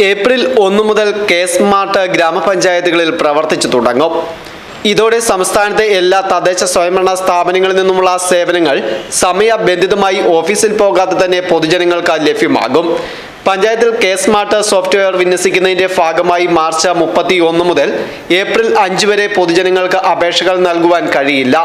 April ഒന്ന് മുതൽ K smart ഗ്രാമപഞ്ചായത്തുകളിൽ പ്രവർത്തിച്ചു തുടങ്ങും. ഇതോടെ സംസ്ഥാനത്തെ എല്ലാ തദ്ദേശ സ്വയംഭരണ സ്ഥാപനങ്ങളിൽ നിന്നുമുള്ള സേവനങ്ങൾ സമയബന്ധിതമായി ഓഫീസിൽ പോകാതെ തന്നെ പൊതുജനങ്ങൾക്ക് ലഭ്യമാകും. പഞ്ചായത്തിൽ കെ സ്മാർട്ട് സോഫ്റ്റ്വെയർ വിന്യസിക്കുന്നതിന്റെ ഭാഗമായി മാർച്ച് മുപ്പത്തി ഒന്ന് മുതൽ ഏപ്രിൽ അഞ്ച് വരെ പൊതുജനങ്ങൾക്ക് അപേക്ഷകൾ നൽകുവാൻ കഴിയില്ല.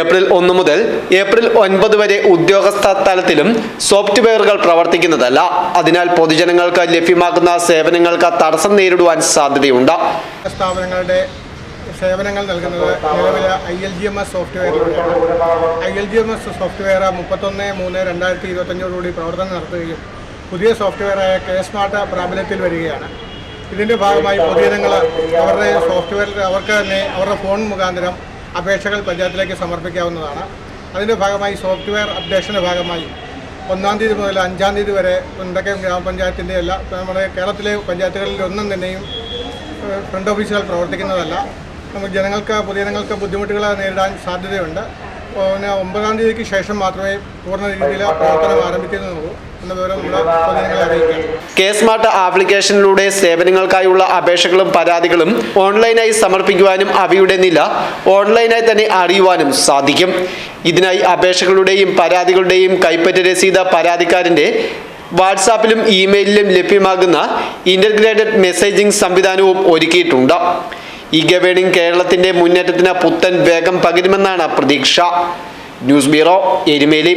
ഏപ്രിൽ ഒന്ന് മുതൽ ഏപ്രിൽ ഒൻപത് വരെ ഉദ്യോഗസ്ഥ തലത്തിലും സോഫ്റ്റ്വെയറുകൾ പ്രവർത്തിക്കുന്നതല്ല. അതിനാൽ പൊതുജനങ്ങൾക്ക് ലഭ്യമാക്കുന്ന സേവനങ്ങൾക്ക് തടസ്സം നേരിടുവാൻ സാധ്യതയുണ്ട്. സ്ഥാപനങ്ങളുടെ സേവനങ്ങൾ നൽകുന്നത് നിലവിലെ I L G M S സോഫ്റ്റ്വെയറിലൂടെയാണ് I L G M S software മുപ്പത്തൊന്ന് മൂന്ന് രണ്ടായിരത്തി ഇരുപത്തഞ്ചോടുകൂടി പ്രവർത്തനം നടത്തുകയും പുതിയ സോഫ്റ്റ്വെയറായ കെ സ്മാർട്ട് പ്രാബല്യത്തിൽ വരികയാണ്. ഇതിന്റെ ഭാഗമായി പൊതുജനങ്ങൾ അവരുടെ സോഫ്റ്റ്വെയർ അവർക്ക് തന്നെ അവരുടെ ഫോൺ മുഖാന്തരം അപേക്ഷകൾ പഞ്ചായത്തിലേക്ക് സമർപ്പിക്കാവുന്നതാണ്. അതിന്റെ ഭാഗമായി സോഫ്റ്റ്വെയർ അപ്ഡേഷന്റെ ഭാഗമായി ഒന്നാം തീയതി മുതൽ അഞ്ചാം തീയതി വരെ മുണ്ടക്കയം ഗ്രാമപഞ്ചായത്തിന്റെ എല്ലാ നമ്മുടെ കേരളത്തിലെ പഞ്ചായത്തുകളിൽ ഒന്നും തന്നെയും ഫ്രണ്ട് ഓഫീസുകൾ പ്രവർത്തിക്കുന്നതല്ല. നമുക്ക് ജനങ്ങൾക്ക് പൊതുജനങ്ങൾക്ക് ബുദ്ധിമുട്ടുകൾ നേരിടാൻ സാധ്യതയുണ്ട്. പിന്നെ ഒമ്പതാം തീയതിക്ക് ശേഷം മാത്രമേ പൂർണ രീതിയിൽ പ്രവർത്തനം ആരംഭിക്കുന്നുള്ളൂ. എന്ന വിവരം കെ സ്മാർട്ട് ആപ്ലിക്കേഷനിലൂടെ സേവനങ്ങൾക്കായുള്ള അപേക്ഷകളും പരാതികളും ഓൺലൈനായി സമർപ്പിക്കുവാനും അവയുടെ നില ഓൺലൈനായി തന്നെ അറിയുവാനും സാധിക്കും. ഇതിനായി അപേക്ഷകളുടെയും പരാതികളുടെയും കൈപ്പറ്റ രസീത പരാതിക്കാരന്റെ വാട്സാപ്പിലും ഇമെയിലിലും ലഭ്യമാകുന്ന ഇന്റർഗ്രേറ്റഡ് മെസ്സേജിംഗ് സംവിധാനവും ഒരുക്കിയിട്ടുണ്ട്. ഈ ഗവേണിംഗ് കേരളത്തിന്റെ മുന്നേറ്റത്തിന് പുത്തൻ വേഗം പകരുമെന്നാണ് പ്രതീക്ഷ. News bureau Erumeli.